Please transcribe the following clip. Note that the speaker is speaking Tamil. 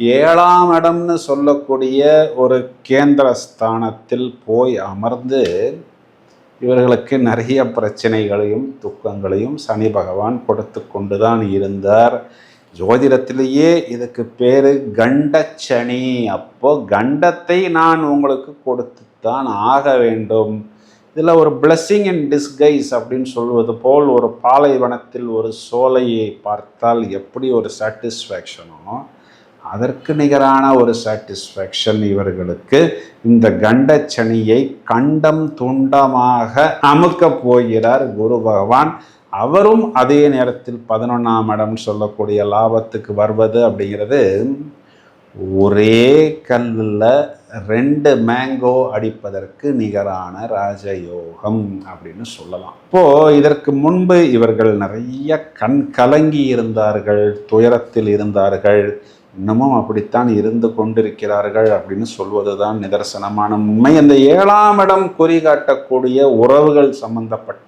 ஏழாம் இடம்னு சொல்லக்கூடிய ஒரு கேந்திர ஸ்தானத்தில் போய் அமர்ந்து இவர்களுக்கு நிறைய பிரச்சனைகளையும் துக்கங்களையும் சனி பகவான் கொடுத்து கொண்டு தான் இருந்தார். ஜோதிடத்திலேயே இதுக்கு பேர் கண்டச்சனி. அப்போ கண்டத்தை நான் உங்களுக்கு கொடுத்து தான் ஆக வேண்டும். இதில் ஒரு பிளஸ்ஸிங் இன் டிஸ்கைஸ் அப்படின்னு சொல்வது போல் ஒரு பாலைவனத்தில் ஒரு சோலையை பார்த்தால் எப்படி ஒரு சாட்டிஸ்ஃபேக்ஷனோ அதற்கு நிகரான ஒரு சாட்டிஸ்ஃபேக்ஷன் இவர்களுக்கு இந்த கண்டச்சனியை கண்டம் துண்டமாக அமுக்கப் போகிறார் குரு பகவான். அவரும் அதே நேரத்தில் பதினொன்றாம் இடம் சொல்லக்கூடிய லாபத்துக்கு வருவது அப்படிங்கிறது ஒரே கல்லில் ரெண்டு மேங்கோ அடிப்பதற்கு நிகரான ராஜயோகம் அப்படின்னு சொல்லலாம். இப்போ இதற்கு முன்பு இவர்கள் நிறைய கண் கலங்கி இருந்தார்கள் துயரத்தில் இருந்தார்கள். இன்னமும் அப்படித்தான் இருந்து கொண்டிருக்கிறார்கள் அப்படின்னு சொல்வதுதான் நிதர்சனமான உண்மை. அந்த ஏழாம் இடம் குறிகாட்டக்கூடிய உறவுகள் சம்பந்தப்பட்ட